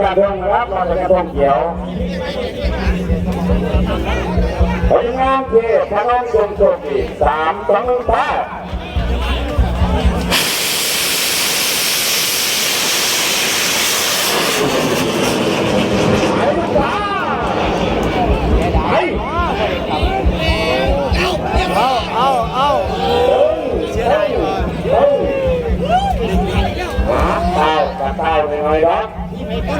ญาทองครับรอสัญาณท่องเขียวผลงานที่ทางน้องจงโชคดีสามสองหนึ่งไปไปลูกจ้าไป มั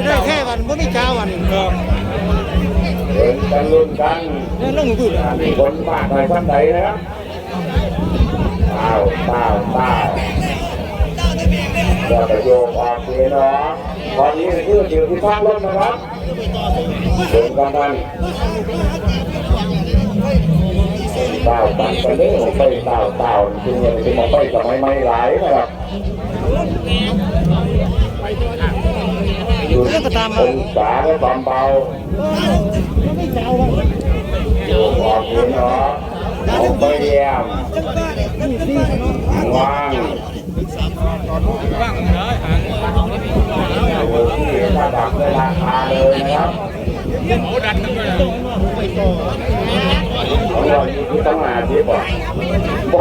นได้แค่วันไม่มีเช้าวันครับเห็นกันลุ้นกันนี่ยลงมืออ่ามีคนมากหน่อยท่านใดนะครับเต้าเต้าเต้าจะประโยคออกเสียนะตอนนี้คืออยู่ที่ข้างรถนะครับเดินกันทันเต้าตั้งกันเรื่องไปเต้าเต้าจริงๆเป็นมอไปสมัยใหม่หลายนะครับ เรื่องก็ตามมาองศาและความเบาโยกออกเสียเนาะออกไปเยี่ยมวางโอ้โหที่ระดับเลยราคาเลยนะครับของเราอยู่ที่ต้องหาที่บ่บ่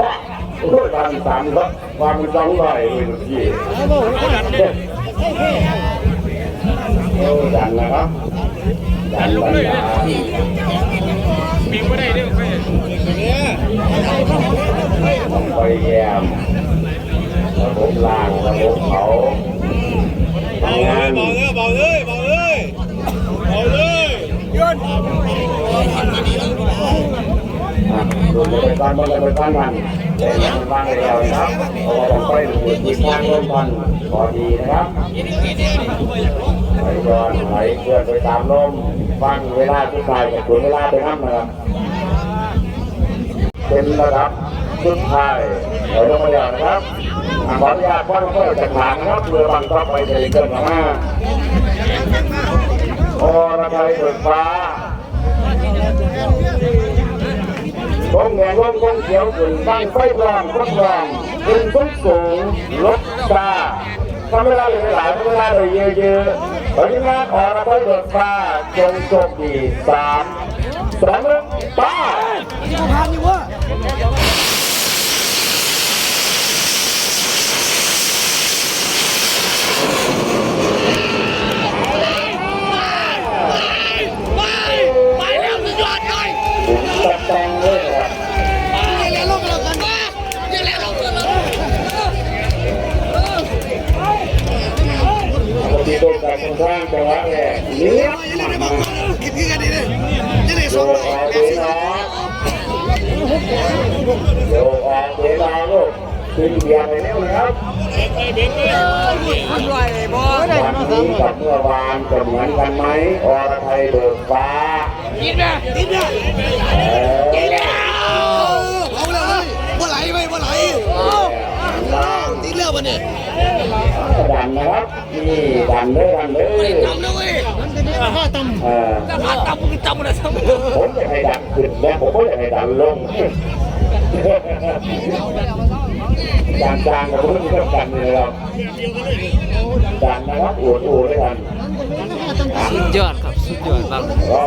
โอ้ยพันสามครับวางเป็นสองร้อยเลยทุกทีโอ้ดันนะครับดันดันดันต้องไปไปแยมระบบล่างระบบเขาทำงานเบาเลยเบาเลยเบา ดูไปก้อนบนไปก้อนมันแต่ยังบ้างแล้วนะครับเพราะว่าต้องไปดูที่ทางร่วมกันพอดีนะครับไปย้อนไหลเคลื่อนไปตามลมฟังเวลาที่ใครกับคุณเวลาไปนั่งนะครับ เป็นระดับสุดท้ายเราลงมาแล้วนะครับขออนุญาตพ่อต้องเปิดจากฐานนะครับเพื่อบังคับไปเฉยเกินมาโอระไทยเบิกฟ้า ลงแหงลงคงเขียวขึ้นตั้งไฟรองทดลองขึ้นทุกสูงรถตาทำเวลาเลยหลายทำเวลาเลยเยอะๆปฏิมาขอระไทยเบิกฟ้าจงโชคดีสามสองหนึ่งไป้าที่กูพานอยู่วะไป เบียร์ไปเร็วนะครับทำไรบอไม่ได้วันนี้กับเมื่อวานจะเหมือนกันไหมอรไทยเบิกฟ้ากินนะกินนะเออกินแล้วเอาเลยบ่ไหลไปบ่ไหลติดเรื่องมันเนี่ยดันนะครับนี่ดันเลยดันเลยจำเว้ยข้าตเออถ้าผ่านจำมึงจำมันนะจำผมจะให้ดันขึ้นและผมก็จะให้ดันลง จางจางกับผมที่ต้องกันเลยครับดันนะครับอวดอวดด้วยกันสุดยอดครับสุดยอดมากก็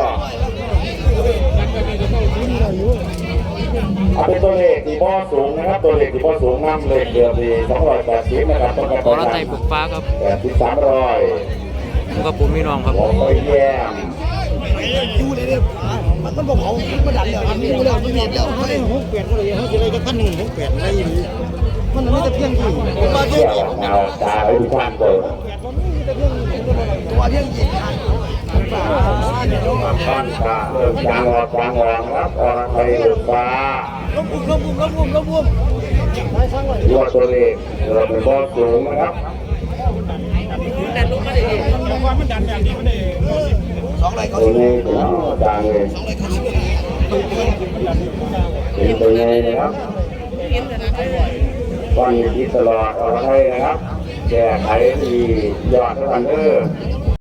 เอาเป็นตัวเลขที่พ่อสูงนะครับตัวเลขที่พ่อสูงน้ำเลขเดือนดีสองร้อยแปดสิบนะครับต้องการขอรัตไตบุกฟ้าครับแปดสิบสามร้อยผมกับผมพี่น้องครับหัวก็แย่มอยู่เลยเนี่ยมันต้องบอกเขามันดันแล้วมันอยู่แล้วมันเห็นแล้วมันหกแปดก็เลยเขาจะเลยก็ขั้นหนึ่งหกแปดอะไรอย่างนี้ มันไม่จะเพียงที่ผมมาเที่เที่ยยววเงาตาไปดูข้างเปิดตัวเที่ยงกี่บ้านตาเริ่มจางออกจางออกนะครับอรไทยเบิกฟ้าลบบุมลบบุมลบบุมลบบุมได้ทั้งวันตัวตัวเลขเราเป็นพ่อสูงนะครับสองไรเขาตัวนี้เป็นจางเลยเป็นตัวใหญ่นะครับ ฟังอยู่ที่ตลอดอรไทยนะครับแก้ไขที่ยอดทันเดอ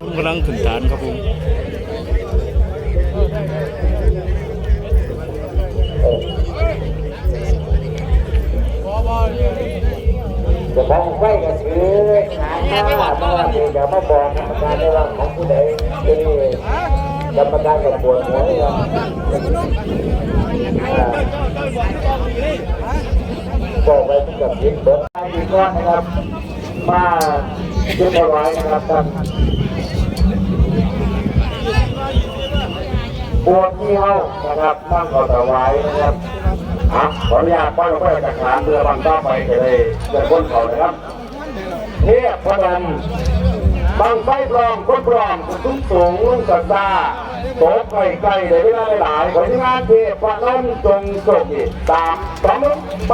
ผมกำลังขึ้นฐานครับผมจะมองไฟก็คือหาหน้าเพราะว่าเดี๋ยวมาบอกกรรมการได้ว่าของผู้ใดที่กรรมการกับปวดหัว ไปกับยิงเบิร์ดอีกก้อนนะครับ มาเรียบร้อยนะครับท่านปวดที่เฮานะครับตั้งขอถวายนะครับอะขออนุญาตป้อนไปจากฐานเรือบางต่อไปเลยเดินก้นเขานะครับเทพพนมบางไฟปลอมก้นปลอมสูงสูงลุ่งสัตาโตไก่ไก่เลยไม่ได้หลายขอที่งานเทพพนมจงโชคดีตามสองมือไป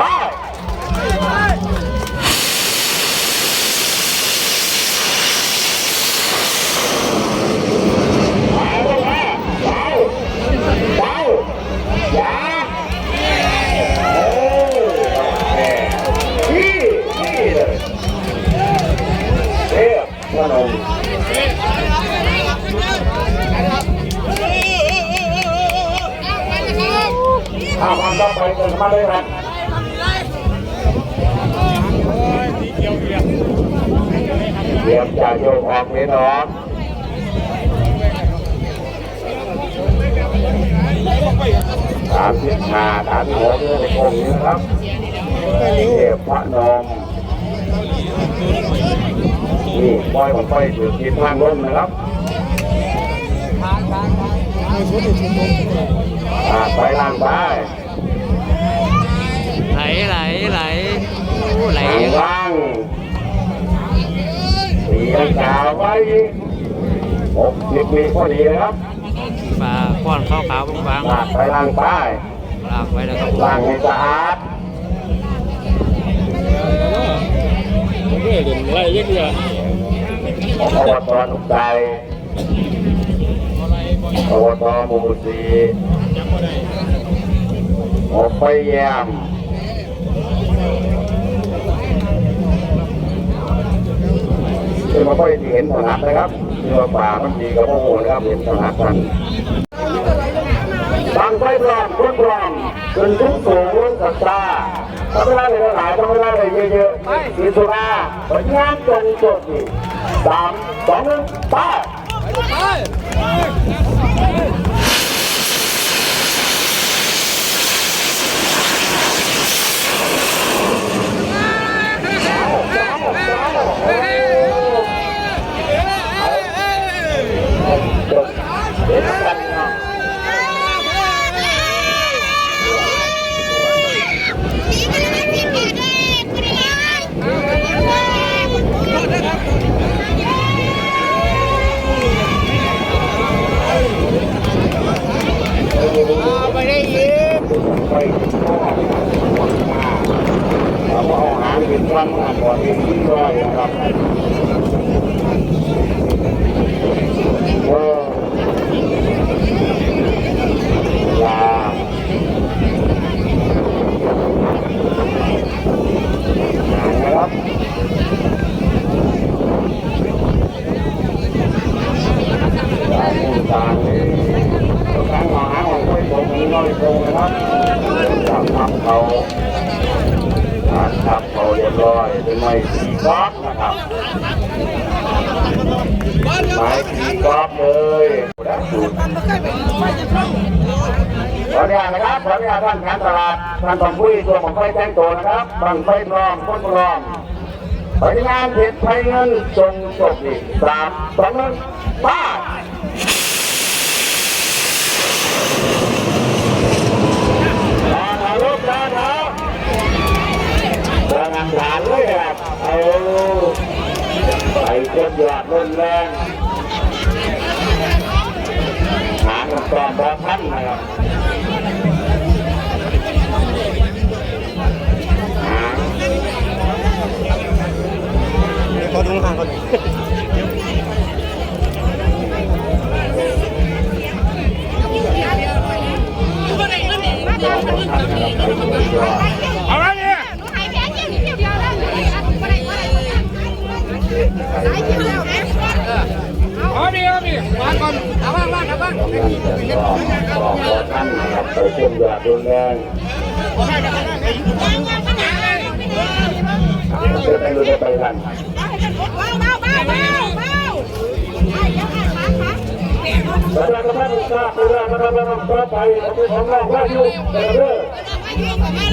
ถ้าความต้องไปเกินมาเลยครับ โยกออกเวทออกสามสิบห้าสามสิบหกเรื่องในองค์นี้นะครับเทพพนมนี่ปล่อยผมไปอยู่ที่ทางลมนะครับอ่าไปล่างไปไหลไหลไหลโอ้ไหลล่าง เยอะล่างสีขาไว้หกสิบปีพอดีนะครับปลาป้อนข้าวขาวบางลากไปล่างไปๆลากไว้แล้วครับล่างให้สะอาดเอบตทุกใจอบตหมู่สี่ออกไปแยม คือมาค่อยที่เห็นถนัดนะครับคือว่าป่ามันดีกับพวกโหนะครับเห็นถนัดกันบางไฟปลอมคนปลอมจนทุกสูงรุ่นสัตตาทำเวลาเลยหลายทำเวลาเลยเยอะๆสีสุราผลงานตรงจุดสามสองหนึ่งไป หางเป็นวันมาก่อนที่ร้อยนะครับเออลาหางนะครับตาผู้ตาเลยการหางของผู้ชมนี้น้อยลงนะครับจับทับเขาการทับเขาเรียบร้อยเป็นไม้สีกอล์ฟนะครับไม้สีกอล์ฟเลยและสูตร ขออนุญาตนะครับขออนุญาต ท่านการตลาดท่านต้องคุยตัวของไฟแจ้งตัวนะครับบังไฟปลอมคนปลอมปฏิงานเพชรไฟเงินจงจบอีกสามสองหนึ่งป้าลาถ่ายรูปลาถ่ายพลังงานฐานเลยครับเอาไปเคลื่อนยอดรุนแรงหาคำตอบพอท่านนะครับ ขอดูห่างก่อนเอาละเนี่ยเอาดิเอาดิวางก่อนเอาบ้างบ้างเอาบ้างกำลังจะสอบสอบพอท่านนะครับไปเชื่อมยอดรุนแรงเเดินไปเดินไปกัน ปียกประชาชนทราบไปแล้วนะครับว่าต่อไปเราเป็นของเราว่าอยู่เด้อ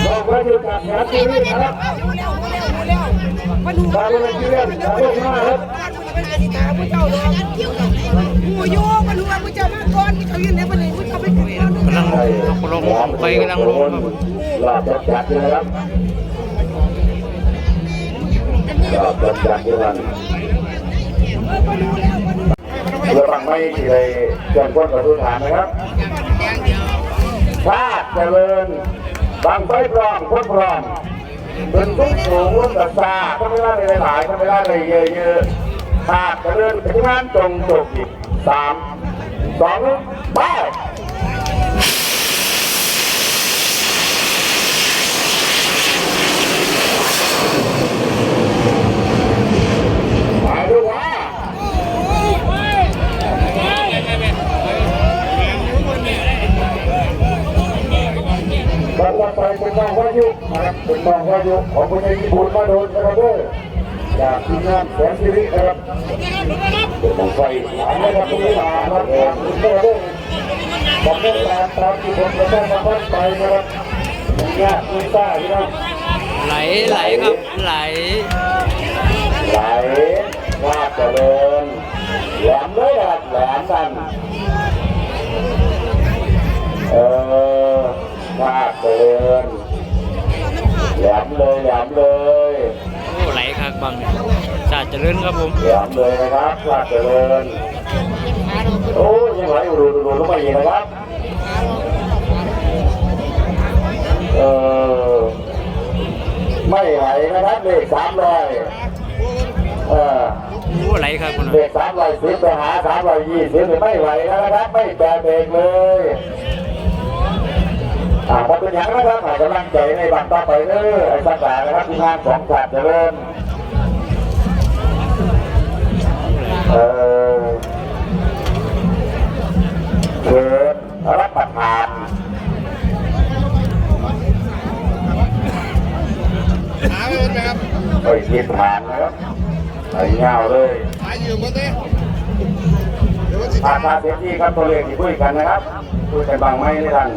เราว่าอยู่กับแขกที่นี่นะครับเร็วเร็วเร็วมาดูตามมาที่เรื่องตามมาครับเป็นอาทิตย์ผู้เจ้าเลยผู้โยมาดูว่าผู้เจ้ามาก่อนผู้เจ้ายืนในประเด็นผู้เจ้าไปถึงก่อนกำลังลงไปกำลังลงครับหลอดจัดจัดนะครับหลอดจัดจัดกัน เรือบังไม่ที่เลยเกินก้นกับทุกฐานนะครับชาติเจริญบางไฟพร้อมพ้นพร้อมเป็นทุกสูงรุ่นกับซาถ้าไม่ได้เลยหลายถ้าไม่ได้เลยเยอะๆชาติเจริญพิมานจงจบอีกสามสองไป บัตรไปเป็นน้องวายุนะครับเป็นน้องวายุของคุณยายญี่ปุ่นมาโดนนะครับเด้อจากทีมงานแสนสิรินะครับเป็นน้องไฟหลานนะครับคุณยายหลานนะครับคุณแม่เด้อบอกเรื่องตามตามที่ผมจะได้มาพัดไปนะครับญาติคุณตาพี่น้องไหลไหลครับไหลไหลวาดเจริญแหลมเลยครับแหลมกันเออ วาดเจริญแหลมเลยแหลมเลยโอ้ไหลครับบังชาติเจริญครับผมแหลมเลยนะครับวาดเจริญโอ้ยยังไหลอยู่ดูดูดูลงไปอีกนะครับเออไม่ไหลนะครับเลขสามร้อยเออโอ้ไหลครับคุณเด็กสามร้อยสิบไปหาสามร้อยยี่สิบไม่ไหวแล้วนะครับ ไม่แปรเบรกเลย อ่าพอเป็นอย่างนะครับให้กำลังใจในบันต่อไปเด้อไอ้สักหลานะครับที่งานของชาติเริญเออเชิญรับประทานไปกินทานนะครับไอ้เงาเลยหายืมมาเต้ภาษาเสียที่ครับตัวเลขที่คุยกันนะครับคุยกันบางไม่ได้ทัน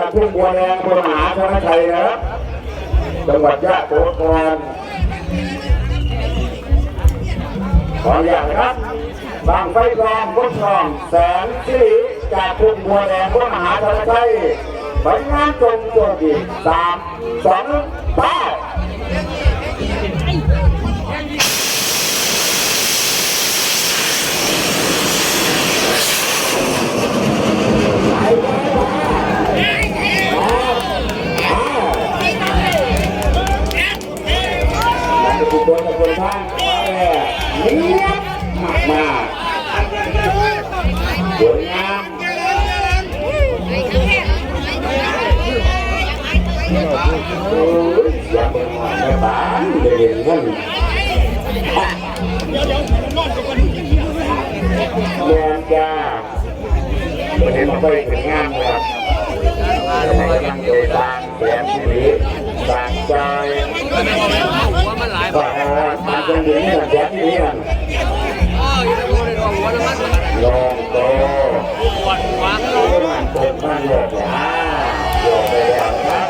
สู้กับทุ่งบัวแดงบนมหาชนชัยนะครับจังหวัดยะโสธรขออย่างครับบางไฟกองพุทองแสนสิริจากทุ่งบัวแดงบนมหาชนชัยผลงานจงตัวดีสามสองแปด กคนทุกคนท่านเนียบมากมากสวยงามโอ้ยอย่าเป็นหวานไม่บ้านเดี๋ยวเห็นกันแมนจ้าเดี๋ยวเห็นมาไปถึงงานครับในยังโดยทางแสนสิริทางใจ ว่ามันหลายก็มาตรงนี้แสนสิริกันอ๋ออยู่ในหัวในหัวน้ำมันลองโตปวดหัวโอ้มันเปิดมันหลอกอะโยกไปแล้วครับ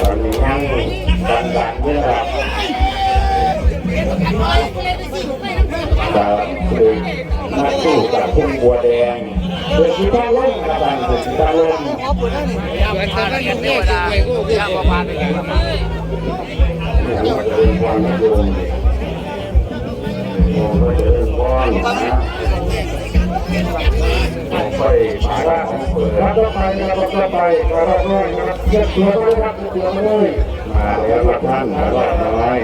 ตอนนี้ยังดันดันเยอะครับสามสี่นักสู้กับพุ่งบัวแดงเปิดสีตาล่มกระดังเปิดสีตาล่มยาพาเรียนเทวดายาพาไปกันครับนี่มันจะเป็นความนิยมโอ้ก็จะเป็นความนะไปมาละ เปิดรับไปนะครับต่อไปรับน้อยครับเช็ดตัวด้วยครับเช็ดตัวเลยมาแล้วครับท่านรับน้อย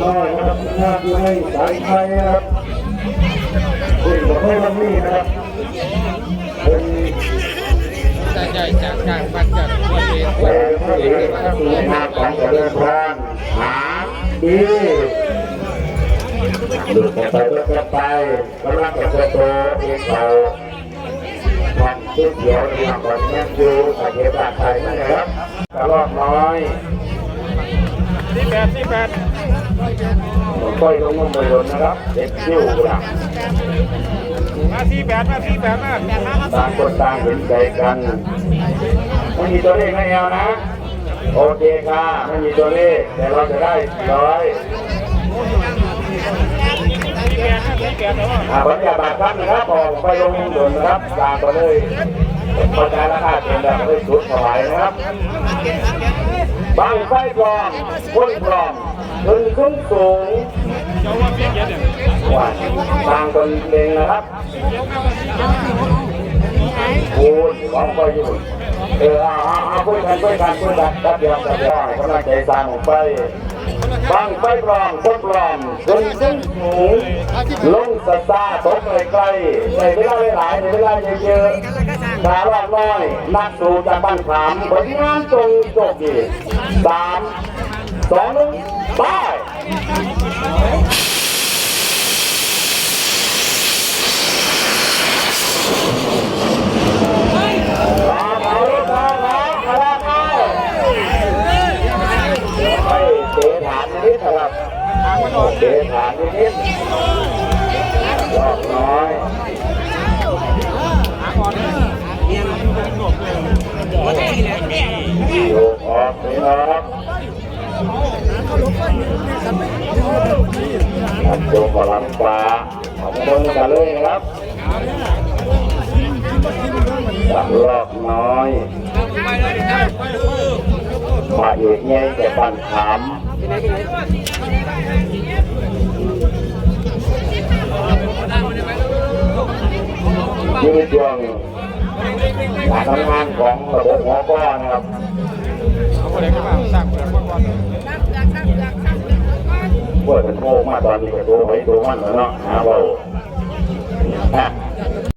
น้อยครับหน้าอยู่ในสายไฟครับคุณบอกให้วันนี้นะครับเป็นใจใจจากการบัตรจาก ตัวองแหวนพระเอกสุนทรของเจริญพรหาดีดออกไปก็ไปกำลังจะโตเองเขาเขียวเขียวนะครับตอนนี้อยู่ตะเกียบตาไทยนะครับกระรอกน้อยสี่แปดสี่แปดค่อยลงลงไปลนนะครับเด็กคิ้วกระมาสี่แปดมาสี่แปดมาต่างคนต่างเห็นใจกัน ไม่มีตัวเลขให้เอานะ โอเคค่ะ ไม่มีตัวเลข แต่เราจะได้ร้อยบรรยากาศท่านนะครับออกไปลงลงลนนะครับตามไปเลยประชาราคาเป็นแบบเลยสุดถวายนะครับบางไฟกรองพ้นกรองขึ้นสูงสูงว่าเพี้ยนเยอะเนี่ยว่าบางคนเองนะครับโอ้ยของก็อยู่ เออเอาเอาเอาคุยกันคุยกันคุยกันรับเดียวครับเดียวกำลังใจสร้างไปบางไฟกรองพ้นกรองขึ้นสูงสูงลงสตาร์ตกลไกลในเวลาหลายในเวลาเยอะๆสารวัตรน้อยนักสู่จากบ้านขามผลงานจงจบดีสามสองหนึ่งไป เลยครับจับรอบน้อยมาเอกเงี้ยแต่ปันขามยืดช่วงการทำงานของระบบหัวก้อนนะครับเปิดโมกมาตอนนี้ก็ตัวไว้ตัวมันเนาะหาเบา Batman.